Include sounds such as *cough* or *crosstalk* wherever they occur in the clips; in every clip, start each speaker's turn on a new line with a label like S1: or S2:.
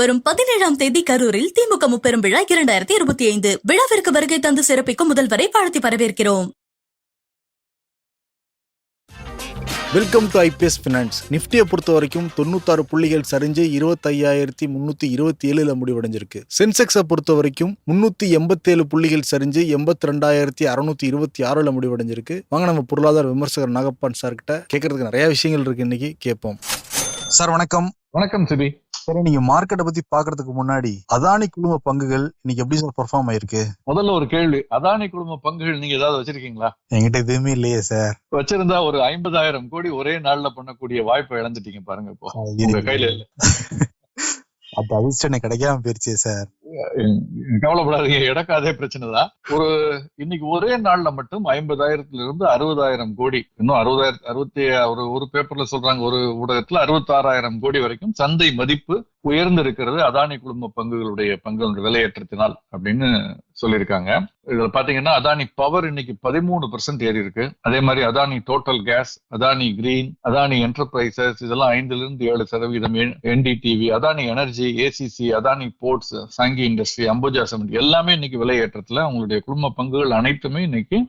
S1: வரும் பதினேழாம் தேதி கரூரில் திமுக முப்பெரும் விழா இரண்டாயிரத்தி இருபத்தி ஐந்து. விழாவிற்கு வருகை தந்து சிறப்பிக்கும் முதல்வரை வாழ்த்தி வரவேற்கிறோம்.
S2: வெல்கம் டு ஐபிஎஸ் ஃபினான்ஸ் நிஃப்டியை பொறுத்த வரைக்கும் தொண்ணூத்தாறு புள்ளிகள் சரிஞ்சு இருபத்தையாயிரத்தி முந்நூற்றி இருபத்தி ஏழில் முடிவடைஞ்சிருக்கு. சென்செக்ஸை பொறுத்த வரைக்கும் முந்நூற்றி எண்பத்தேழு புள்ளிகள் சரிஞ்சு எண்பத்தி ரெண்டாயிரத்தி அறுநூத்தி இருபத்தி ஆறில் முடிவடைஞ்சிருக்கு. வாங்க நம்ம பொருளாதார விமர்சகர் நாகப்பான் சார்கிட்ட கேட்கறதுக்கு நிறைய விஷயங்கள் இருக்கு. இன்னைக்கு கேட்போம் சார் வணக்கம்.
S3: வணக்கம் சிபி.
S2: சரி நீங்க மார்க்கெட்டை பத்தி பாக்குறதுக்கு முன்னாடி அதானி குழும பங்குகள் இன்னைக்கு எப்படி சார் பெர்ஃபார்ம் ஆயிருக்கு?
S3: முதல்ல ஒரு கேள்வி. அதானி குழும பங்குகள் நீங்க ஏதாவது வச்சிருக்கீங்களா?
S2: என்கிட்ட எதுவுமே இல்லையே சார்
S3: வச்சிருந்தா ஒரு ஐம்பதாயிரம் கோடி ஒரே நாள்ல பண்ணக்கூடிய வாய்ப்பை இழந்துட்டீங்க பாருங்க இப்போ. உங்க கையில இல்ல.
S2: அந்த அதிர்ஷ்டம் கிடைக்காம போயிருச்சே சார்.
S3: கவலைப்படாதீங்க எனக்கு அதே பிரச்சனை தான் ஒரு இன்னைக்கு ஒரே நாள்ல மட்டும் ஐம்பதாயிரத்துல இருந்து அறுபதாயிரம் கோடி இன்னும் அறுபதாயிரத்தி அறுபத்தி ஒரு ஒரு பேப்பர்ல சொல்றாங்க ஒரு ஊடகத்துல அறுபத்தாறாயிரம் கோடி வரைக்கும் சந்தை மதிப்பு உயர்ந்திருக்கிறது அதானி குழும பங்குகளுடைய பங்குகளுடைய விலையேற்றத்தினால் அப்படின்னு சொல்லியிருக்காங்க. இதுல பாத்தீங்கன்னா அதானி பவர் இன்னைக்கு பதிமூணு பர்சன்ட் ஏறி இருக்கு அதே மாதிரி Adani total gas Adani green Adani enterprises இதெல்லாம் ஐந்துல இருந்து ஏழு சதவீதம் NDTV Adani energy ACC Adani ports Sanghi industry Ambuja cement எல்லாமே இன்னைக்கு விலையேற்றத்துல அவங்களுடைய குடும்ப பங்குகள் அனைத்துமே இன்னைக்கு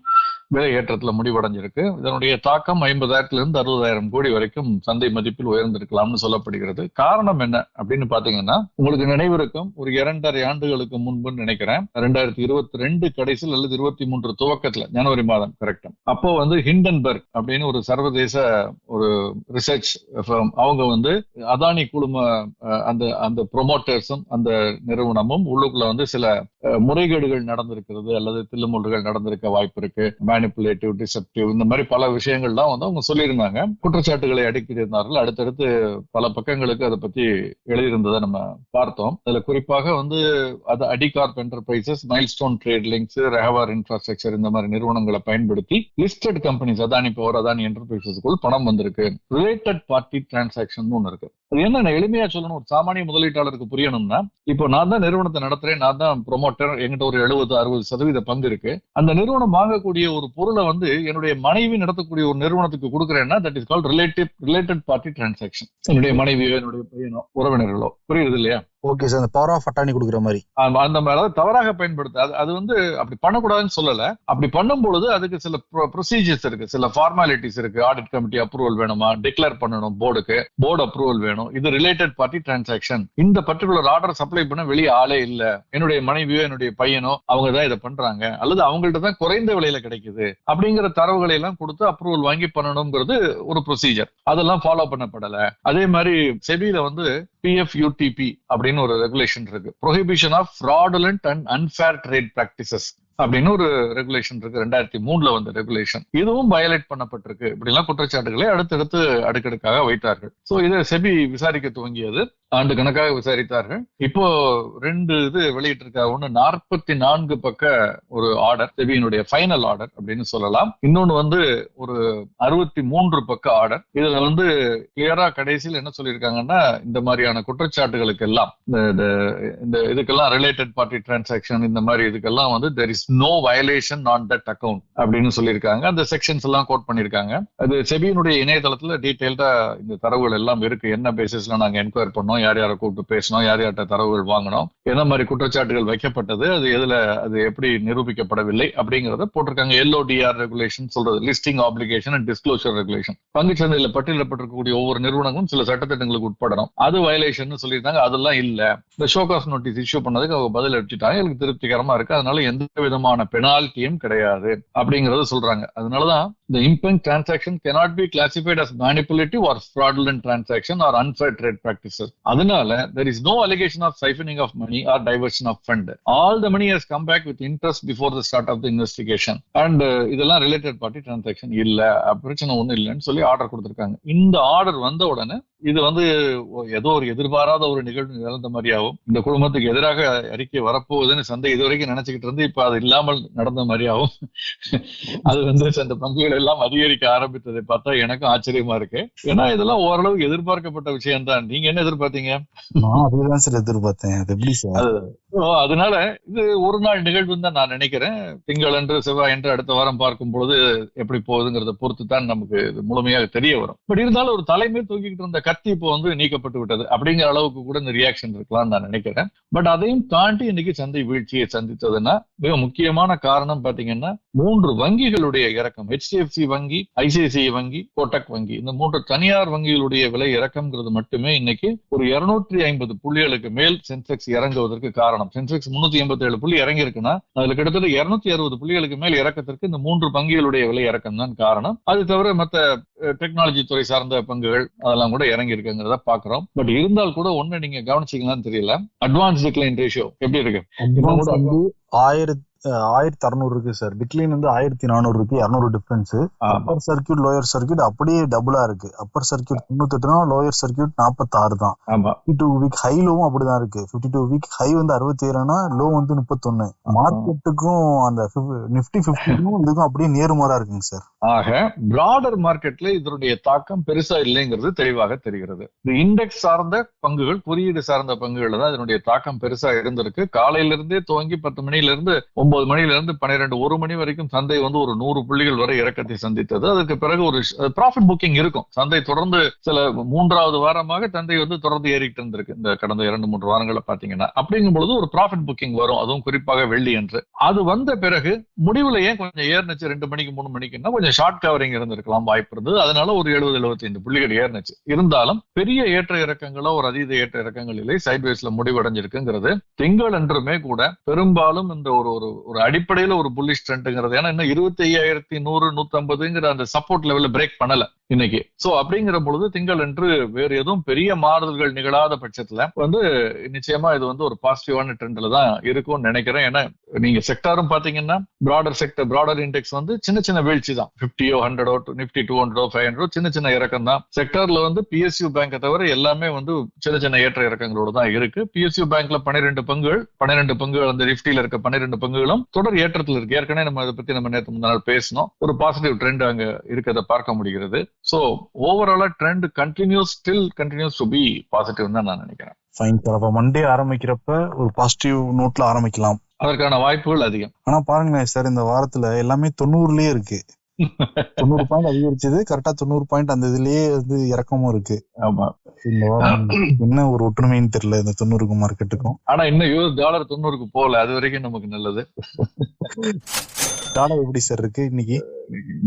S3: விலை ஏற்றத்தில் முடிவடைஞ்சிருக்கு. இதனுடைய தாக்கம் ஐம்பதாயிரத்திலிருந்து அறுபதாயிரம் கோடி வரைக்கும் சந்தை மதிப்பில் உயர்ந்திருக்கலாம்னு சொல்லப்படுகிறது. காரணம் என்ன அப்படின்னு பாத்தீங்கன்னா உங்களுக்கு நினைவிருக்கும் ஒரு இரண்டரை ஆண்டுகளுக்கு முன்பு நினைக்கிறேன். ரெண்டாயிரத்தி இருபத்தி ரெண்டு கடைசியில் அல்லது இருபத்தி மூன்று துவக்கத்துல ஜனவரி மாதம் கரெக்டா அப்போ வந்து ஹிண்டன்பர்க் அப்படின்னு ஒரு சர்வதேச ஒரு ரிசர்ச் அவங்க வந்து அதானி குழும அந்த அந்த ப்ரொமோட்டர்ஸும் அந்த நிறுவனமும் உள்ளுக்குள்ள வந்து சில முறைகேடுகள் நடந்திருக்கிறது அல்லது தில்லுமுள்ளுகள் நடந்திருக்க வாய்ப்பு இருக்கு. மேனிப்புலேட்டிவ் டிசப்டிவ் இந்த மாதிரி பல விஷயங்கள்லாம் வந்து அவங்க சொல்லியிருந்தாங்க. குற்றச்சாட்டுகளை அடுக்கியிருந்தார்கள் அடுத்தடுத்து பல பக்கங்களுக்கு அதை பத்தி எழுதியிருந்ததை நம்ம பார்த்தோம். அதுல குறிப்பாக வந்து அது Adicorp enterprises milestone trade links Rehvar infrastructure இந்த மாதிரி நிறுவனங்களை பயன்படுத்தி listed companies Adani power Adani என்டர்பிரைசஸ்க்குள் பணம் வந்திருக்கு. ரிலேட்டட் பார்ட்டி டிரான்சாக்ஷன் ஒன்று இருக்கு. அது என்ன எளிமையா சொல்லணும். ஒரு சாமானிய முதலீட்டாளருக்கு புரியணும்னா இப்போ நான் தான் நிறுவனத்தை நடத்துறேன் நான் தான் ப்ரொமோட்டர் என்கிட்ட ஒரு எழுபது அறுபது சதவீத பங்கு இருக்கு. அந்த நிறுவனம் வாங்கக்கூடிய ஒரு பொருளை வந்து என்னுடைய மனைவி நடத்தக்கூடிய ஒரு நிறுவனத்துக்கு கொடுக்குறேன்னா that is call relative related party transaction என்னுடைய மனைவியோ என்னுடைய பையனோ உறவினர்களோ. புரியுது இல்லையா?
S2: ஓகே சார் அந்த பவர் ஆஃப் அட்டானி கொடுக்குற மாதிரி.
S3: அந்த மாதிரி. அதாவது தவறாக பயன்படுத்த அது அது வந்து அப்படி பண்ணக்கூடாதுன்னு சொல்லல. அப்படி பண்ணும் பொழுது அதுக்கு சில ப்ரொசீஜர்ஸ் இருக்கு. சில ஃபார்மாலிட்டிஸ் இருக்கு. ஆடிட் கமிட்டி அப்ரூவல் வேணுமா? டிக்ளேர் பண்ணணும் போர்டுக்கு போர்டு அப்ரூவல் வேணும். இது ரிலேட்டட் பார்ட்டி டிரான்சாக்ஷன் இந்த பர்டிகுலர் ஆர்டர் சப்ளை பண்ண வெளியே ஆளே இல்ல. என்னுடைய மனைவியோ என்னுடைய பையனோ அவங்க தான் இதை பண்றாங்க. அல்லது அவங்கள்ட்ட தான் குறைந்த விலையில கிடைக்குது. அப்படிங்கிற தரவுகளை எல்லாம் கொடுத்து அப்ரூவல் வாங்கி பண்ணணுங்கிறது ஒரு ப்ரொசீஜர் அதெல்லாம் ஃபாலோ பண்ணப்படல. அதே மாதிரி செபியில வந்து பிஎஃப் யூடிபி அப்படின்னு ஒரு ரெகுலேஷன் இருக்கு. Prohibition of fraudulent and unfair trade practices அப்படின்னு ஒரு ரெகுலேஷன் இருக்கு. ரெண்டாயிரத்தி மூணுல வந்த ரெகுலேஷன் இதுவும் வயலேட் பண்ணப்பட்டிருக்கு. இப்படிலாம் குற்றச்சாட்டுகளை அடுத்தடுத்து அடுக்கடுக்காக வைத்தார்கள். சோ இதை செபி விசாரிக்க துவங்கியது. ஆண்டு கணக்காக விசாரித்தார்கள். இப்போ ரெண்டு இது வெளியிட்டிருக்காங்க ஒன்னு நாற்பத்தி நான்கு பக்க ஒரு ஆர்டர் செபியினுடைய ஃபைனல் ஆர்டர் அப்படின்னு சொல்லலாம். இன்னொன்னு வந்து ஒரு அறுபத்தி மூன்று பக்க ஆர்டர் இதுல வந்து கிளியரா கடைசியில் என்ன சொல்லியிருக்காங்கன்னா இந்த மாதிரியான குற்றச்சாட்டுகளுக்கு எல்லாம் இந்த- இந்த- இந்த இதுக்கெல்லாம் ரிலேட்டட் பார்ட்டி டிரான்சாக்ஷன் இந்த மாதிரி இதுக்கெல்லாம் வந்து there is no violation on that account அப்படின்னு சொல்லியிருக்காங்க. அந்த செக்ஷன்ஸ் எல்லாம் கோட் பண்ணியிருக்காங்க. அது செபியினுடைய இணையதளத்துல டீட்டெயில்டா இந்த தரவுகள் எல்லாம் இருக்கு. என்ன பேசிஸ்ல நாங்க என்கொயர் பண்ணோம் யார் யாரை கூப்பிட்டு பேசணும் யார் யார்கிட்ட தரவுகள் வாங்கணும் என்ன மாதிரி குற்றச்சாட்டுகள் வைக்கப்பட்டது அது எதுல அது எப்படி நிரூபிக்கப்படவில்லை அப்படிங்கறத போட்டிருக்காங்க. எல்ஓடிஆர் ரெகுலேஷன் சொல்றது listing application and disclosure regulation பங்குச்சந்தையில பட்டியலிடப்பட்டிருக்கக்கூடிய ஒவ்வொரு நிறுவனங்களும் சில சட்டத்திட்டங்களுக்கு உட்படணும். அது வயலேஷன் சொல்லியிருந்தாங்க. அதெல்லாம் இல்ல. இந்த ஷோகாஸ் நோட்டீஸ் இஷ்யூ பண்ணதுக்கு அவங்க பதில் அடிச்சுட்டாங்க எனக்கு திருப்திகரமா இருக்கு. அதனால எந்த விதமான பெனால்ட்டியும் கிடையாது அப்படிங்கறத சொல்றாங்க அதனாலதான் இந்த impugned transaction cannot be classified as manipulative or fraudulent transaction or unfair trade practices அதனால there is no allegation of siphoning of money or diversion of fund all the money has come back with interest before the start of the investigation and இதெல்லாம் related party transaction இல்ல பிரச்சனை ஒன்றும் இல்லைன்னு சொல்லி order கொடுத்துருக்காங்க இந்த order வந்த உடனே இது வந்து ஏதோ ஒரு எதிர்பாராத ஒரு நிகழ்வு நிகழ்ந்த மாதிரியாகவும் இந்த குடும்பத்துக்கு எதிராக அறிக்கை வரப்போகுதுன்னு சந்தை இதுவரைக்கும் நினைச்சுக்கிட்டு இருந்து இப்ப அது இல்லாமல் நடந்த மாதிரியாகவும் அது வந்து அந்த பங்குகள் எல்லாம் அதிகரிக்க ஆரம்பித்ததை பார்த்தா எனக்கும் ஆச்சரியமா இருக்கு. ஏன்னா இதெல்லாம் ஓரளவு எதிர்பார்க்கப்பட்ட விஷயம் தான் நீங்க என்ன எதிர்பார்த்தீங்க?
S2: அதுதான் சார் எதிர்பார்த்தேன். அது எப்படி சார்?
S3: அதனால இது ஒரு நாள் நிகழ்வுன்னு தான் நான் நினைக்கிறேன். திங்களன்று செவ்வாய் என்று அடுத்த வாரம் பார்க்கும் பொழுது எப்படி போகுதுங்கிறத பொறுத்து தான் நமக்கு இது முழுமையாக தெரிய வரும். பட் இருந்தாலும் ஒரு தலைமை தூக்கிக்கிட்டு இருந்த சக்தி இப்போ வந்து நீக்கப்பட்டு விட்டது. அப்படிங்கிற அளவுக்கு கூட இந்த ரியாக்ஷன் இருக்கலாம் நான் நினைக்கிறேன். பட் அதையும் தாண்டி இன்னைக்கு சந்தை வீழ்ச்சியை சந்தித்ததுன்னா மிக முக்கியமான காரணம் பாத்தீங்கன்னா மூன்று வங்கிகளுடைய இறக்கம். ஹெச்டிஎஃப்சி வங்கி ஐசிஐசிஐ வங்கி கோட்டக் வங்கி. இந்த மூன்று தனியார் வங்கிகளுடைய விலை இறக்கம்ங்கிறது மட்டுமே இன்னைக்கு ஒரு இருநூற்றி ஐம்பது புள்ளிகளுக்கு மேல் சென்செக்ஸ் இறங்குவதற்கு காரணம். சென்செக்ஸ் முன்னூத்தி எண்பத்தி ஏழு புள்ளி இறங்கி இருக்குன்னா அதுல கிட்டத்தட்ட இருநூத்தி அறுபது புள்ளிகளுக்கு மேல் இறக்கத்திற்கு இந்த மூன்று வங்கிகளுடைய விலை இறக்கம் தான் காரணம். அது தவிர மத்த டெக்னாலஜி துறை சார்ந்த பங்குகள் அதெல்லாம் கூட இறங்கி இருக்குங்கிறத பாக்குறோம். பட் இருந்தால் கூட ஒண்ணு நீங்க கவனிச்சீங்களான்னு தெரியல. அட்வான்ஸ் டிக்ளைன் ரேஷியோ எப்படி இருக்கு?
S2: ஆயிரத்தி ஆயிரத்தி அறுநூறு இருக்கு சார் டிக்ளைன் வந்து ஆயிரத்தி நானூறு இருக்கு இரநூறு difference upper circuit lower circuit அப்படியே டபுளா இருக்கு. அப்பர் சர்க்கியூட் தொண்ணூத்தெட்டுனா லோயர் சர்க்கியூட் நாற்பத்தாறு தான். ஃபிஃப்டி டூ வீக் ஹை லோவும் அப்படிதான் இருக்கு. ஃபிஃப்டி டூ வீக் ஹை வந்து அறுபத்தி ஏழுனா லோ வந்து முப்பத்தொன்னு. மார்க்கெட்டுக்கும் அந்த நிப்டி பிப்டிக்கும் இதுக்கும் அப்படியே நேர்மாறா இருக்குங்க சார்
S3: ஆக பிராடர் மார்க்கெட்ல இதனுடைய தாக்கம் பெருசா இல்லைங்கிறது தெளிவாக தெரிகிறது. இந்த இண்டெக்ஸ் சார்ந்த பங்குகள் குறியீடு சார்ந்த பங்குகள்ல தான் இதனுடைய தாக்கம் பெருசா இருந்திருக்கு. காலையில இருந்தே துவங்கி பத்து மணில இருந்து ஒன்பது ஒன்பது மணியிலிருந்து பன்னிரெண்டு ஒரு மணி வரைக்கும் சந்தை வந்து ஒரு நூறு புள்ளிகள் வரை இறக்கத்தை சந்தித்தது. அதுக்கு பிறகு ஒரு ப்ராஃபிட் புக்கிங் இருக்கும். சந்தை தொடர்ந்து சில மூன்றாவது வாரமாக சந்தை வந்து தொடர்ந்து ஏறிட்டு இருந்திருக்கு. இந்த கடந்த இரண்டு மூன்று வாரங்களை பாத்தீங்கன்னா. அப்படிங்கும் பொழுது ஒரு ப்ராஃபிட் புக்கிங் வரும். அதுவும் குறிப்பாக வெள்ளி என்று. அது வந்த பிறகு முடிவுல ஏன் கொஞ்சம் ஏறினுச்சு? ரெண்டு மணிக்கு மூணு மணிக்குன்னா கொஞ்சம் ஷார்ட் கவரிங் இருந்திருக்கலாம் வாய்ப்பு இருந்தது. அதனால ஒரு எழுபது எழுபத்தைந்து புள்ளிகள் ஏறினுச்சு. இருந்தாலும் பெரிய ஏற்ற இறக்கங்களோ ஒரு அதீத ஏற்ற இறக்கங்கள் இல்லை சைட்வேஸ்ல முடிவடைஞ்சிருக்குங்கிறது. திங்கள் என்றுமே கூட பெரும்பாலும் இந்த ஒரு ஒரு ஒரு அடிப்படையில ஒரு புள்ளிஷ் ட்ரெண்ட்ங்கிறது ஏன்னா இன்னும் இருபத்தி ஐயாயிரத்தி நூறு நூத்தம்பதுங்கிற அந்த சப்போர்ட் லெவல்ல பிரேக் பண்ணல இன்னைக்கு. சோ அப்படிங்கிற பொழுது திங்கள் என்று வேறு எதுவும் பெரிய மாறுதல்கள் நிகழாத பட்சத்துல வந்து நிச்சயமா இது வந்து ஒரு பாசிட்டிவான ட்ரெண்ட்ல தான் இருக்கும்னு நினைக்கிறேன். ஏன்னா நீங்க செக்டாரும் பாத்தீங்கன்னா பிராடர் செக்டர் பிராடர் இண்டெக்ஸ் வந்து சின்ன சின்ன வீழ்ச்சி தான். பிப்டியோ ஹண்ட்ரடோ நிப்டி டூ ஹண்ட்ரடோ ஃபைவ் ஹண்ட்ரடோ சின்ன சின்ன இறக்கம் தான். செக்டர்ல வந்து பிஎஸ்யூ பேங்கை தவிர எல்லாமே வந்து சின்ன சின்ன ஏற்ற இறக்கங்களோட தான் இருக்கு. பிஎஸ்யூ பேங்க்ல பன்னிரெண்டு பங்குகள் பன்னிரெண்டு பங்குகள் அந்த நிப்டியில இருக்க பன்னிரெண்டு பங்குகளும் தொடர் ஏற்றத்தில் இருக்கு. ஏற்கனவே நம்ம அதை பத்தி நம்ம நேற்று முந்தின நாள் பேசணும் ஒரு பாசிட்டிவ் ட்ரெண்ட் அங்க இருக்கிறத பார்க்க முடிகிறது. சோ ஓவராலா trend continues still continues to be positive தான் நான் நினைக்கிறேன்.
S2: ஃபைன் சார் அப்ப மண்டே ஆரம்பிக்கிறப்ப ஒரு பாசிட்டிவ் நோட்ல ஆரம்பிக்கலாம்.
S3: அதற்கான வாய்ப்புகள் அதிகம்.
S2: ஆனா பாருங்களேன் சார் இந்த வாரத்துல எல்லாமே தொண்ணூறுலயே இருக்கு. தொண்ணூறு பாயிண்ட் அதிகரிச்சது. கரெக்டா தொண்ணூறு பாயிண்ட் அந்த இதுலயே வந்து இறக்கமும் இருக்கு.
S3: ஆமா.
S2: என்ன ஒரு ஒற்றுமைன்னு தெரியல இந்த தொண்ணூறுக்கும் மார்க்கெட்டுக்கும்
S3: ஆனா இன்னும் யூஎஸ் டாலர் தொண்ணூறுக்கு போகல. அது வரைக்கும் நமக்கு நல்லது.
S2: டாலர் எப்படி சார் இருக்கு இன்னைக்கு?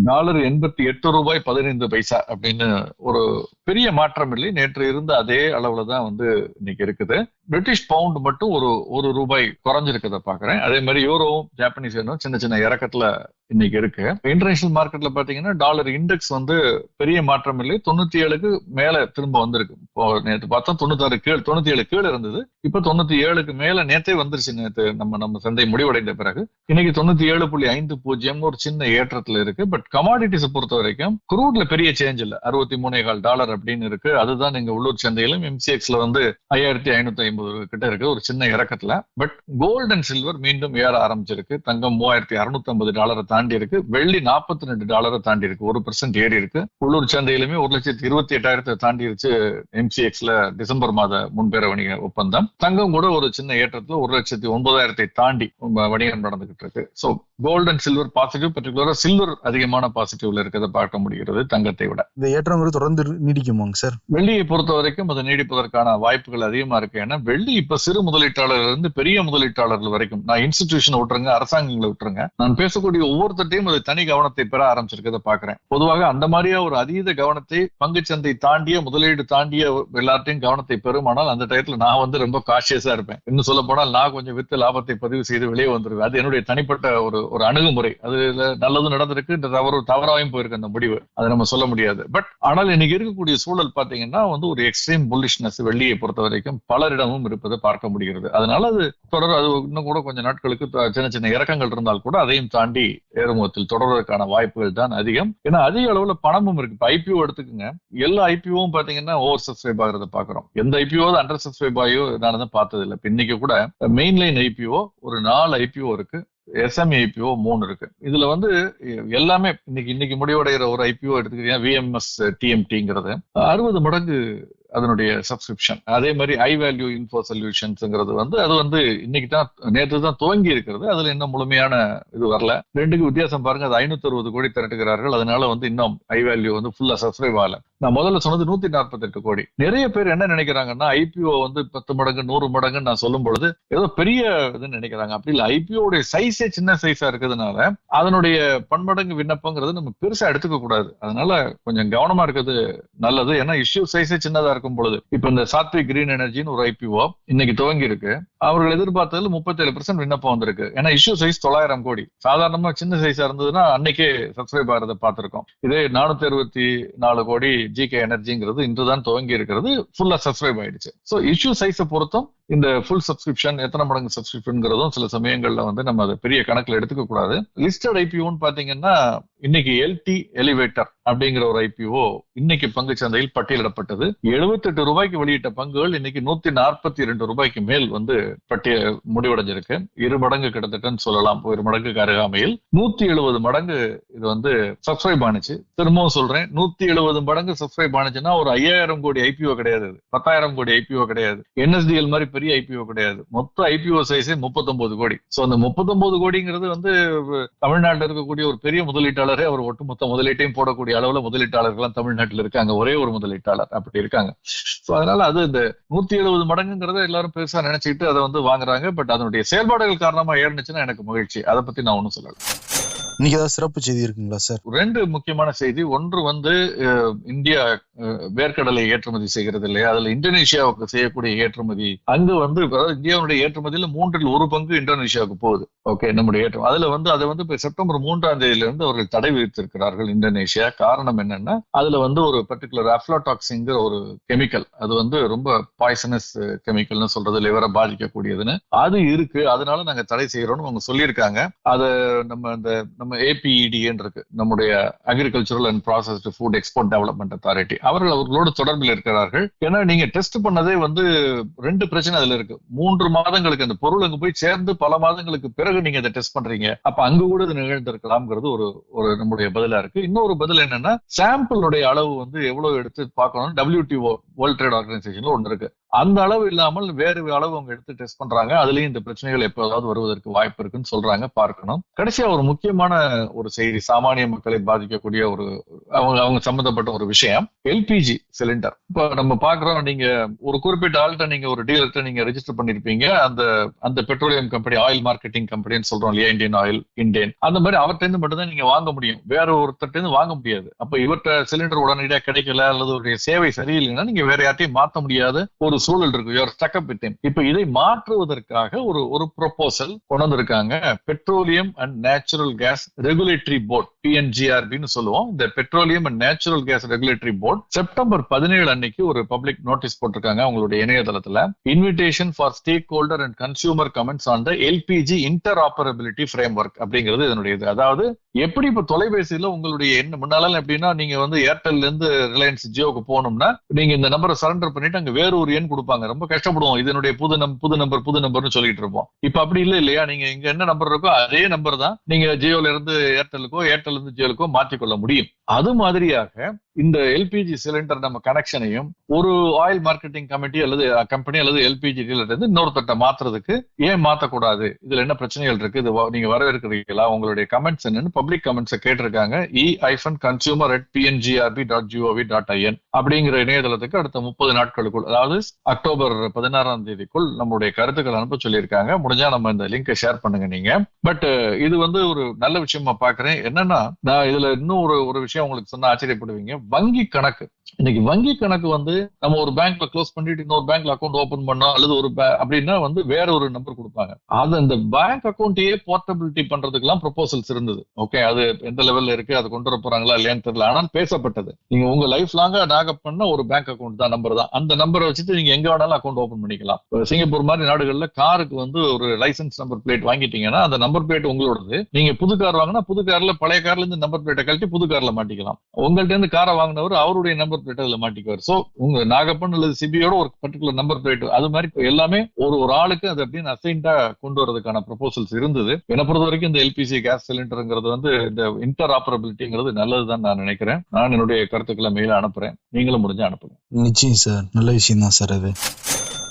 S3: டாலர் எண்பத்தி எட்டு ரூபாய் பதினைந்து பைசா அப்படின்னு ஒரு பெரிய மாற்றம் இல்லை. நேற்று இருந்த அதே அளவுல தான் வந்து இன்னைக்கு இருக்குது. பிரிட்டிஷ் பவுண்ட் மட்டும் ஒரு ஒரு ரூபாய் குறைஞ்சிருக்கத பாக்குறேன் அதே மாதிரி யூரோவும் ஜாப்பனீஸ் எண்ணும் சின்ன சின்ன இறக்கத்துல இன்னைக்கு இருக்கு. இன்டர்நேஷனல் மார்க்கெட்ல பாத்தீங்கன்னா டாலர் இண்டெக்ஸ் வந்து பெரிய மாற்றம் இல்லை. தொண்ணூத்தி ஏழுக்கு மேல திரும்ப வந்திருக்கு. இப்போ நேற்று பார்த்தா தொண்ணூத்தாறு கீழ் தொண்ணூத்தி ஏழு கீழே இருந்தது. இப்ப தொண்ணூத்தி ஏழுக்கு மேல நேத்தே வந்துருச்சு நேற்று நம்ம நம்ம சந்தை முடிவடைந்த பிறகு. இன்னைக்கு தொண்ணூத்தி ஏழு புள்ளி ஐந்து பூஜ்ஜியம் ஒரு சின்ன ஏற்றத்துல இருக்கு. பட் கமாடிட்டிஸை பொறுத்த வரைக்கும் குரூட்ல பெரிய சேஞ்ச் இல்லை. அறுபத்தி மூணே கால் டாலர் அப்படின்னு இருக்கு. அதுதான் இங்க உள்ளூர் சந்தையிலும் எம்சிஎக்ஸ்ல வந்து ஐயாயிரத்தி ஐநூத்தி ஐம்பது கிட்ட இருக்கு ஒரு சின்ன இறக்கத்துல. பட் கோல்ட் அண்ட் சில்வர் மீண்டும் ஏற ஆரம்பிச்சிருக்கு. தங்கம் மூவாயிரத்தி அறுநூத்தி ஐம்பது டாலரை தாண்டி இருக்கு. வெள்ளி நாற்பத்தி ரெண்டு டாலரை தாண்டி இருக்கு. ஒரு பெர்சென்ட் ஏறி இருக்கு. உள்ளூர் சந்தையிலுமே ஒரு லட்சத்தி இருபத்தி எட்டாயிரத்தை தாண்டிருச்சு எம்சிஎக்ஸ்ல டிசம்பர் மாத முன்பேற வணிக ஒப்பந்தம். தங்கம் கூட ஒரு சின்ன ஏற்றத்துல ஒரு லட்சத்தி ஒன்பதாயிரத்தை தாண்டி வணிகம் நடந்துகிட்டு இருக்கு. So gold and silver positive பர்டிகுலரா சில்வர் அதிகமான பாசிட்டிவ்ல இருக்கிறத பார்க்க முடிகிறது தங்கத்தை விட.
S2: இந்த ஏற்றங்கிறது தொடர்ந்து நீடிக்குமாங்க சார்?
S3: வெள்ளியை பொறுத்த வரைக்கும் அது நீடிப்பதற்கான வாய்ப்புகள் அதிகமா இருக்கு. ஏன்னா வெள்ளி இப்ப சிறு முதலீட்டாளர்ல இருந்து பெரிய முதலீட்டாளர்கள் வரைக்கும் நான் இன்ஸ்டிடியூஷன் விட்டுருங்க அரசாங்கங்களை விட்டுருங்க நான் பேசக்கூடிய ஒவ்வொருத்தையும் அது தனி கவனத்தை பெற ஆரம்பிச்சிருக்கதை பாக்குறேன். பொதுவாக அந்த மாதிரியா ஒரு அதீத கவனத்தை பங்குச்சந்தை தாண்டிய முதலீடு தாண்டிய எல்லாத்தையும் கவனத்தை பெறும் ஆனால் அந்த டயத்துல நான் வந்து ரொம்ப காஷியஸா இருப்பேன். இன்னும் சொல்ல போனால் நான் கொஞ்சம் வித்து லாபத்தை பதிவு செய்து வெளியே வந்துருவேன். அது என்னுடைய தனிப்பட்ட ஒரு ஒரு அணுகுமுறை. அதுல நல்லது நடந்திருக்கு தவறு தவறாயும் போயிருக்கு அந்த முடிவு. அதை நம்ம சொல்ல முடியாது. பட் ஆனால் இன்னைக்கு இருக்கக்கூடிய சூழல் பாத்தீங்கன்னா வந்து ஒரு எக்ஸ்ட்ரீம் புல்லிஷ்னஸ் வெள்ளியை பொறுத்த வரைக்கும் பலரிடமும் இருப்பதை பார்க்க முடிகிறது. அதனால அது தொடர் அது இன்னும் கூட கொஞ்சம் நாட்களுக்கு சின்ன சின்ன இறக்கங்கள் இருந்தால் கூட அதையும் தாண்டி ஏறுமுகத்தில் தொடர்வதற்கான வாய்ப்புகள் தான் அதிகம். ஏன்னா அதிக அளவுல பணமும் இருக்கு. இப்ப ஐபிஓ எடுத்துக்கோங்க. எல்லா ஐபிஓவும் பாத்தீங்கன்னா ஓவர் சப்ஸ்கிரைப் ஆகிறத பாக்குறோம். எந்த ஐபிஓ அண்டர் சப்ஸ்கிரைப் ஆகியோ நான் தான் பார்த்தது இல்லை இன்னைக்கு கூட மெயின் லைன் ஐபிஓ ஒரு நாலு ஐபிஓ இருக்கு. எஸ்எம் ஐபிஓ மூணு இருக்கு. இதுல வந்து எல்லாமே இன்னைக்கு இன்னைக்கு முடிவடைகிற ஒரு ஐபிஓ எடுத்துக்கிட்டீங்கன்னா விஎம்எஸ் டிஎம்டிங்கிறது அறுபது மடங்கு அதனுடைய சப்ஸ்கிரிப்ஷன் அதே மாதிரி ஐ வேல்யூ இன்ஃபோ சொல்யூஷன்ஸ்ங்கிறது வந்து அது வந்து இன்னைக்கு தான் நேற்று தான் துவங்கி இருக்கிறது. அதுல இன்னும் முழுமையான இது வரல. ரெண்டுக்கு வித்தியாசம் பாருங்க அது ஐநூத்தி அறுபது கோடி திரட்டுகிறார்கள். அதனால வந்து இன்னும் ஐ வேல்யூ வந்து ஃபுல்லா சப்ஸ்கிரைப் ஆகல. நான் முதல்ல சொன்னது நூத்தி நாற்பத்தெட்டு கோடி. நிறைய பேர் என்ன நினைக்கிறாங்கன்னா ஐபிஓ வந்து பத்து மடங்கு நூறு மடங்குன்னு நான் சொல்லும் பொழுது ஏதோ பெரிய இதுன்னு நினைக்கிறாங்க. அப்படி இல்லை ஐபிஓடைய சைஸே சின்ன சைஸா இருக்கிறதுனால அதனுடைய பன்மடங்கு விண்ணப்பங்கிறது நம்ம பெருசா எடுத்துக்க கூடாது. அதனால கொஞ்சம் கவனமா இருக்கிறது நல்லது. ஏன்னா இஷ்யூ சைஸே சின்னதா இருக்கும் பொழுது இப்ப இந்த சாத்விக் கிரீன் எனர்ஜின்னு ஒரு ஐபிஓ இன்னைக்கு துவங்கி இருக்கு அவர்கள் எதிர்பார்த்ததுல முப்பத்தேழு பெர்சென்ட் விண்ணப்பம் வந்திருக்கு. ஏன்னா இஷ்யூ சைஸ் தொள்ளாயிரம் கோடி. சாதாரணமா சின்ன சைஸா இருந்ததுன்னா அன்னைக்கே சப்ஸ்கிரைப் ஆகிறத பார்த்திருக்கோம். இதே நானூத்தி அறுபத்தி நாலு கோடி ஜி கே எனர்ஜிங்கிறது இன்றுதான் துவங்கி இருக்கிறது ஃபுல்லா சப்ஸ்கிரைப் ஆயிடுச்சு. ஸோ இஷ்யூ சைஸை பொறுத்தும் இந்த ஃபுல் சப்ஸ்கிரிப்ஷன் எத்தனை மடங்கு சப்ஸ்கிரிப்ஷன்ங்கிறதும் சில சமயங்கள்ல வந்து நம்ம அதை பெரிய கணக்குல எடுத்துக்க கூடாது லிஸ்டட் ஐபிஓன்னு பாத்தீங்கன்னா இன்னைக்கு எல்டி எலிவேட்டர் அப்படிங்கிற ஒரு ஐபிஓ இன்னைக்கு பங்கு சந்தையில் பட்டியலிடப்பட்டது. 78 ரூபாய்க்கு வெளியிட்ட பங்குகள் இன்னைக்கு நூத்தி நாற்பத்தி இரண்டு ரூபாய்க்கு மேல் வந்து பட்டியல் முடிவடைஞ்சிருக்கு. இரு மடங்கு கிட்டத்தட்டன்னு சொல்லலாம். ஒரு மடங்குக்கு அருகாமையில் நூத்தி எழுபது மடங்கு இது வந்து சப்ஸ்கிரைப் ஆனிச்சு. திரும்பவும் சொல்றேன். நூத்தி எழுபது மடங்கு சப்ஸ்கிரைப் ஆனிச்சுன்னா ஒரு ஐயாயிரம் கோடி ஐபிஓ கிடையாது பத்தாயிரம் கோடி ஐபிஓ கிடையாது. என்எஸ்டிஎல் மாதிரி பெரிய ஐபிஓ கிடையாது. மொத்த ஐபிஓ சைஸே 39 கோடி. சோ அந்த 39 கோடிங்கிறது வந்து தமிழ்நாட்டில் இருக்கக்கூடிய ஒரு பெரிய முதலீட்டாளர் அவர் ஒட்டுமொத்த முதலீட்டையும் போடக்கூடிய அளவுல முதலீட்டாளர்கள்லாம் தமிழ்நாட்டில் இருக்காங்க. ஒரே ஒரு முதலீட்டாளர் அப்படி இருக்காங்க. சோ அதனால அது இந்த நூத்தி எழுபது மடங்குங்கிறத எல்லாரும் பெருசா நினைச்சுக்கிட்டு அதை வந்து வாங்குறாங்க. பட் அதனுடைய செயல்பாடுகள் காரணமா ஏறினுச்சுன்னா எனக்கு மகிழ்ச்சி. அதை பத்தி நான் ஒண்ணும் சொல்லலை.
S2: இன்னைக்கு ஏதாவது சிறப்பு செய்தி இருக்குங்களா சார்?
S3: ரெண்டு முக்கியமான செய்தி. ஒன்று வந்து இந்தியா வேர்க்கடலை ஏற்றுமதி செய்கிறது இல்லையா? அதுல இந்தோனேஷியாவுக்கு செய்யக்கூடிய ஏற்றுமதி. அங்கு வந்து இந்தியாவுடைய ஏற்றுமதியில மூன்றில் ஒரு பங்கு இந்தோனேஷியாவுக்கு போகுது. ஓகே நம்முடைய ஏற்றம் அதுல வந்து அதை வந்து இப்ப செப்டம்பர் மூன்றாம் தேதியில இருந்து அவர்கள் தடை விதித்திருக்கிறார்கள் இந்தோனேஷியா. காரணம் என்னன்னா அதுல வந்து ஒரு பர்டிகுலர் அஃப்லோடாக்ஸிங்கிற ஒரு கெமிக்கல் அது வந்து ரொம்ப பாய்சனஸ் கெமிக்கல்னு சொல்றது லிவரை பாதிக்கக்கூடியதுன்னு. அது இருக்கு. அதனால நாங்க தடை செய்யறோம்னு அவங்க சொல்லியிருக்காங்க. அதை நம்ம இந்த நம்ம ஏபிஇடின்னு இருக்கு நம்முடைய agricultural and processed food export development authority அவர்கள் அவர்களோடு தொடர்பில் இருக்கிறார்கள். ஏன்னா நீங்க டெஸ்ட் பண்ணதே வந்து ரெண்டு பிரச்சனை அதுல இருக்கு. மூன்று மாதங்களுக்கு அந்த பொருள் அங்க போய் சேர்ந்து பல மாதங்களுக்கு பிறகு நீங்க அதை டெஸ்ட் பண்றீங்க. அப்ப அங்க கூட இது நிகழ்ந்திருக்கலாம்ங்கிறது ஒரு ஒரு நம்முடைய பதிலா இருக்கு. இன்னொரு பதில் என்னன்னா சாம்பிளுடைய அளவு வந்து எவ்வளவு எடுத்து பார்க்கணும்? WTO வேர்ல்ட் ட்ரேட் ஆர்கனைசேஷன்ல ஒன்று இருக்கு. அந்த அளவு இல்லாமல் வேறு அளவு அவங்க எடுத்து டெஸ்ட் பண்றாங்க. அதுலயும் இந்த பிரச்சனைகள் எப்போதாவது வருவதற்கு வாய்ப்பு இருக்குன்னு சொல்றாங்க. பார்க்கணும். கடைசியா ஒரு முக்கியமான ஒரு செய்தி சாமானிய மக்களை பாதிக்கக்கூடிய ஒரு அவங்க அவங்க சம்பந்தப்பட்ட ஒரு விஷயம் எல்பிஜி சிலிண்டர் இப்ப நம்ம பாக்குறோம் நீங்க ஒரு குறிப்பிட்ட ஆள்கிட்ட நீங்க ஒரு டீலர்கிட்ட நீங்க ரெஜிஸ்டர் பண்ணிருப்பீங்க. அந்த அந்த பெட்ரோலியம் கம்பெனி ஆயில் மார்க்கெட்டிங் கம்பெனின்னு சொல்றோம் இல்லையா? இந்தியன் ஆயில் இண்டேன் அந்த மாதிரி அவர்கிட்ட இருந்து மட்டும் தான் நீங்க வாங்க முடியும். வேற ஒருத்தர்ட்ட இருந்து வாங்க முடியாது. அப்ப இவர்கிட்ட சிலிண்டர் உடனடியாக கிடைக்கல அல்லது ஒரு சேவை சரியில்லைன்னா நீங்க வேற யார்ட்டையும் மாத்த முடியாது. ஒரு சூழல் இருக்கு. யுவர் ஸ்டக்அப் வித் இப்ப இதை மாற்றுவதற்காக ஒரு ஒரு ப்ரொபோசல் கொண்டு வந்திருக்காங்க. Petroleum and natural gas regulatory board பிஎன்ஜிஆர்பின்னு சொல்லுவோம். இந்த petroleum and natural gas regulatory board September பதினேழு அன்னைக்கு ஒரு பப்ளிக் நோட்டீஸ் போட்டிருக்காங்க அவங்களுடைய இணையதளத்துல. Invitation for stakeholder and consumer comments on the LPG interoperability framework அப்படிங்கிறது இதனுடைய இது அதாவது எப்படி இப்ப தொலைபேசியில உங்களுடைய என்ன முன்னால எப்படின்னா நீங்க வந்து ஏர்டெல்ல இருந்து ரிலையன்ஸ் ஜியோக்கு போகணும்னா நீங்க இந்த நம்பரை சரண்டர் பண்ணிட்டு அங்க வேற ஒரு எண் கொடுப்பாங்க. ரொம்ப கஷ்டப்படுவோம். இதனுடைய புது நம் புது நம்பர் புது நம்பர்னு சொல்லிட்டு இருப்போம். இப்ப அப்படி இல்ல இல்லையா? நீங்க இங்க என்ன நம்பர் இருக்கோ அதே நம்பர் தான் நீங்க ஜியோல இருந்து ஏர்டெலுக்கோ ஏர்டெல் இருந்து ஜியோலுக்கோ மாற்றிக்கொள்ள முடியும். அது மாதிரியாக இந்த எல்பிஜி சிலிண்டர் நம்ம கனெக்ஷனையும் ஒரு ஆயில் மார்க்கெட்டிங் கமிட்டி அல்லது கம்பெனி அல்லது எல்பிஜி டீலர் இருந்து இன்னொருத்தட்ட மாத்துறதுக்கு ஏன் மாத்தக்கூடாது? இதுல என்ன பிரச்சனைகள் இருக்கு? இது நீங்க வரவேற்கிறீங்களா உங்களுடைய கமெண்ட்ஸ் என்னன்னு பப்ளிக் கமெண்ட்ஸ் கேட்டிருக்காங்க. E hyphen consumer at PNGRB dot GOV dot IN அப்படிங்கிற இணையதளத்துக்கு அடுத்த முப்பது நாட்களுக்குள் அதாவது அக்டோபர் பதினாறாம் தேதிக்குள் நம்மளுடைய கருத்துக்கள் அனுப்ப சொல்லியிருக்காங்க. முடிஞ்சா நம்ம இந்த லிங்கை ஷேர் பண்ணுங்க நீங்க. பட் இது வந்து ஒரு நல்ல விஷயமா பாக்குறேன் என்னன்னா நான் இதுல இன்னும் ஒரு ஒரு விஷயம் உங்களுக்கு சொன்னா ஆச்சரியப்படுவீங்க. வங்கி கணக்கு. இன்னைக்கு வங்கி கணக்கு வந்து நம்ம ஒரு பேங்க்ல க்ளோஸ் பண்ணிட்டு இன்னொரு பேங்க்ல அக்கௌண்ட் ஓபன் பண்ணோம் அல்லது ஒரு அப்படின்னா வந்து வேற ஒரு நம்பர் கொடுப்பாங்க. அது அந்த பேங்க் அக்கௌண்ட்டையே போர்ட்டபிலிட்டி பண்றதுக்கெல்லாம் ப்ரொபோசல்ஸ் இருந்தது. ஓகே அது எந்த லெவல்ல இருக்கு அது கொண்டு வர போறாங்களா இல்லையான்னு தெரியல. ஆனால் பேசப்பட்டது. நீங்க உங்க லைஃப் லாங்கா நாக பண்ண ஒரு பேங்க் அக்கௌண்ட் தான் நம்பர் தான். அந்த நம்பரை வச்சுட்டு நீங்க எங்க வேணாலும் அக்கௌண்ட் ஓபன் பண்ணிக்கலாம். சிங்கப்பூர் மாதிரி நாடுகள்ல காருக்கு வந்து ஒரு லைசன்ஸ் நம்பர் பிளேட் வாங்கிட்டீங்கன்னா அந்த நம்பர் பிளேட் உங்களோடது. நீங்க புது கார் வாங்கினா புது கார்ல பழைய கார்ல இருந்து நம்பர் பிளேட்டை கழட்டி புது கார்ல மாட்டிக்கலாம். உங்கள்ட்ட இருந்து காரை வாங்கினவர் அவருடைய நம்பர் பிளேட் அதுல மாட்டிக்குவார். சோ உங்க நாகப்பன் அல்லது சிபியோட ஒரு பர்டிகுலர் நம்பர் பிளேட் அது மாதிரி எல்லாமே ஒரு ஒரு ஆளுக்கு அது அப்படின்னு அசைன்டா கொண்டு வரதுக்கான ப்ரொபோசல்ஸ் இருந்தது. என்னை பொறுத்த வரைக்கும் இந்த எல்பிசி கேஸ் சிலிண்டருங்கிறது வந்து இந்த இன்டர் ஆப்பரபிலிட்டிங்கிறது நல்லதுதான் நான் நினைக்கிறேன். நான் என்னுடைய கருத்துக்களை மெயில அனுப்புறேன். நீங்களும் முடிஞ்சு அனுப்புங்க.
S2: நிச்சயம் சார். நல்ல விஷயம் தான் சார் அது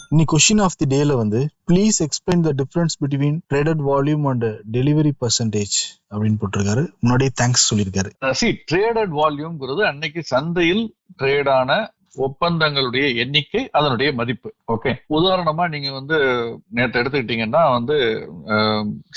S2: இன்னைக்கு கொஷின் ஆஃப் தி டேல வந்து please explain the difference between traded volume and delivery percentage அப்படின்னு போட்டிருக்காரு. முன்னாடியே தேங்க்ஸ் சொல்லியிருக்காரு.
S3: சி ட்ரேடட் வால்யூம்ங்கிறது அன்னைக்கு சந்தையில் ட்ரேடான ஒப்பந்தங்களுடைய எண்ணிக்கை அதனுடைய மதிப்பு. ஓகே உதாரணமா நீங்க வந்து நேற்று எடுத்துக்கிட்டீங்கன்னா வந்து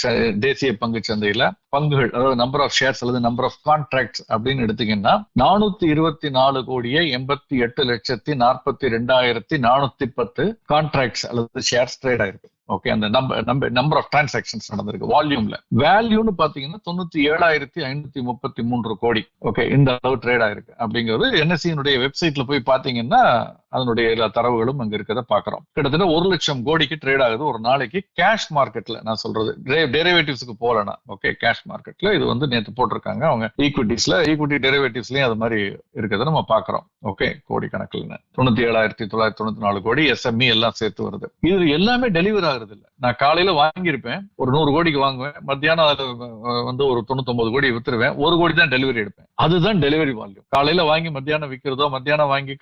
S3: ச- தேசிய பங்கு சந்தையில பங்குகள் அதாவது நம்பர் ஆஃப் ஷேர்ஸ் அல்லது நம்பர் ஆஃப் கான்ட்ராக்ட்ஸ் அப்படின்னு எடுத்தீங்கன்னா நானூத்தி இருபத்தி நாலு கோடியே எண்பத்தி எட்டு லட்சத்தி நாற்பத்தி ரெண்டாயிரத்தி நானூத்தி பத்து கான்ட்ராக்ட்ஸ் அல்லது ஷேர்ஸ் ட்ரேட் ஆயிருக்கு. ஓகே அந்த number number number of transactions நடந்திருக்கு வால்யூம்ல வேல்யூன்னு பாத்தீங்கன்னா தொண்ணூத்தி ஏழாயிரத்தி ஐநூத்தி முப்பத்தி மூன்று கோடி. ஓகே இந்த அளவு ட்ரேட் ஆயிருக்கு. அப்படிங்கிறது என்எஸ்சியினுடைய வெப்சைட்ல போய் பாத்தீங்கன்னா அதனுடைய எல்லா தரவுகளும் அங்க இருக்கிறத பாக்குறோம் கிட்டத்தட்ட ஒரு லட்சம் கோடிக்கு ட்ரேட் ஆகுது. ஒரு நாளைக்கு கேஷ் மார்க்கெட்ல நான் சொல்றது டெரிவேட்டிவ்ஸ்க்கு போலனா ஓகே கேஷ் மார்க்கெட்ல இது வந்து நேற்று போட்டிருக்காங்க. அவங்க ஈக்விட்டிஸ்ல ஈக்விட்டி டெரிவேட்டிவ்ஸ்லயும் அது மாதிரி இருக்கிறத நம்ம பாக்குறோம் ஓகே கோடி கணக்கில் தொண்ணூத்தி ஏழாயிரத்தி தொள்ளாயிரத்தி தொண்ணூத்தி நாலு கோடி எஸ்எம்இ எல்லாம் சேர்த்து வருது. இது எல்லாமே டெலிவர் ஆகுறது இல்ல நான் காலையில வாங்கியிருப்பேன். ஒரு நூறு கோடிக்கு வாங்குவேன். மத்தியானம் அதுல வந்து ஒரு தொண்ணூத்தொன்பது கோடி வித்துருவேன். ஒரு கோடி தான் டெலிவரி எடுப்பேன். அதுதான் டெலிவரி வால்யூம். காலையில வாங்கி மத்தியானம் விற்கிறதோ மத்தியானம் வாங்கி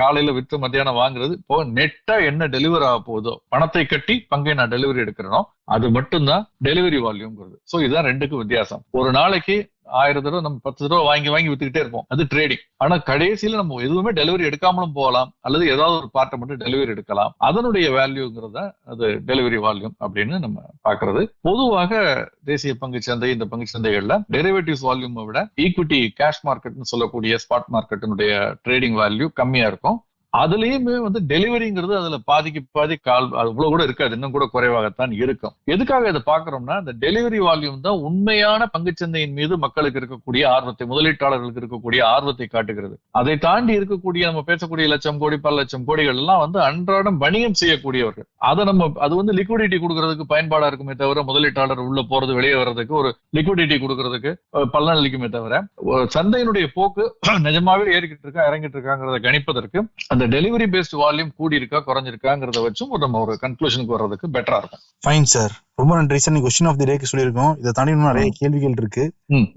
S3: காலையில வித்து மத்தியானம் வாங்குறது இப்போ நெட்டா என்ன டெலிவர் ஆக போகுதோ பணத்தை கட்டி பங்கை நான் டெலிவரி எடுக்கிறனோ அது மட்டும்தான் டெலிவரி வால்யூம்ங்கிறது. சோ இதுதான் ரெண்டுக்கும் வித்தியாசம். ஒரு நாளைக்கு ஆயிரம் தடவை நம்ம பத்து தடவை வாங்கி வாங்கி வித்துக்கிட்டே இருப்போம். அது ட்ரேடிங் ஆனா கடைசியில நம்ம எதுவுமே டெலிவரி எடுக்காமலும் போகலாம். அல்லது ஏதாவது ஒரு பார்ட்டை மட்டும் டெலிவரி எடுக்கலாம். அதனுடைய வேல்யூங்கிறத அது டெலிவரி வால்யூம் அப்படின்னு நம்ம பாக்குறது பொதுவாக தேசிய பங்கு சந்தை இந்த பங்கு சந்தைகள்ல டெரிவேட்டிவ்ஸ் வால்யூமை விட ஈக்விட்டி கேஷ் மார்க்கெட்னு சொல்லக்கூடிய ஸ்பாட் மார்க்கெட்டினுடைய ட்ரேடிங் வேல்யூ கம்மியா இருக்கும். அதுலயுமே வந்து டெலிவரிங்கிறது அதுல பாதிக்கு பாதி கால் அவ்வளவு கூட இருக்காது இன்னும் கூட குறைவாகத்தான் இருக்கும். எதுக்காக இதை பாக்குறோம்னா இந்த டெலிவரி வால்யூம் தான் உண்மையான பங்குச்சந்தையின் மீது மக்களுக்கு இருக்கக்கூடிய ஆர்வத்தை முதலீட்டாளர்களுக்கு இருக்கக்கூடிய ஆர்வத்தை காட்டுகிறது. அதை தாண்டி இருக்கக்கூடிய நம்ம பேசக்கூடிய லட்சம் கோடி பல லட்சம் கோடிகள் எல்லாம் வந்து அன்றாடம் வணிகம் செய்யக்கூடியவர்கள். அதை நம்ம அது வந்து லிக்விடிட்டி கொடுக்கறதுக்கு பயன்பாடா இருக்குமே தவிர முதலீட்டாளர் உள்ள போறது வெளியே வர்றதுக்கு ஒரு லிக்விடிட்டி கொடுக்கறதுக்கு அஹ், பலனளிக்குமே தவிர ஒரு சந்தையினுடைய போக்கு *clears throat* நிஜமாவே ஏறிக்கிட்டு இருக்கா இறங்கிட்டு இருக்காங்கிறத கணிப்பதற்கு அந்த டெலிவரி பேஸ்ட் வால்யூம் கூடி இருக்கா குறைஞ்சிருக்காங்கிறத வச்சும் நம்ம ஒரு கன்க்ளூஷனுக்கு வர்றதுக்கு பெட்டரா இருக்கும்.
S2: ஃபைன் சார் ரொம்ப நன்றி சார் கொஸ்டின் ஆஃப் தி டேக்கு சொல்லியிருக்கோம். இதை தாண்டி இன்னும் நிறைய கேள்விகள் இருக்கு.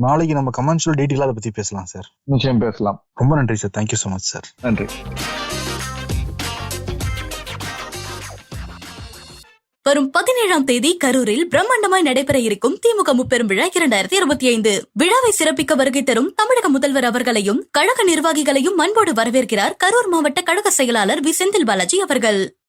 S2: நாளைக்கு நம்ம கமர்ஷியல் டீட்டெயிலாக அதை பத்தி பேசலாம் சார்
S3: நிச்சயம் பேசலாம்.
S2: ரொம்ப நன்றி sir thank you so much sir
S3: நன்றி.
S1: வரும் பதினேழாம் தேதி கரூரில் பிரம்மாண்டமாய் நடைபெற இருக்கும் திமுக முப்பெரும் விழா இரண்டாயிரத்தி இருபத்தி ஐந்து. விழாவை சிறப்பிக்க வருகை தரும் தமிழக முதல்வர் அவர்களையும் கழக நிர்வாகிகளையும் அன்போடு வரவேற்கிறார் கரூர் மாவட்ட கழக செயலாளர் வி செந்தில் பாலாஜி அவர்கள்.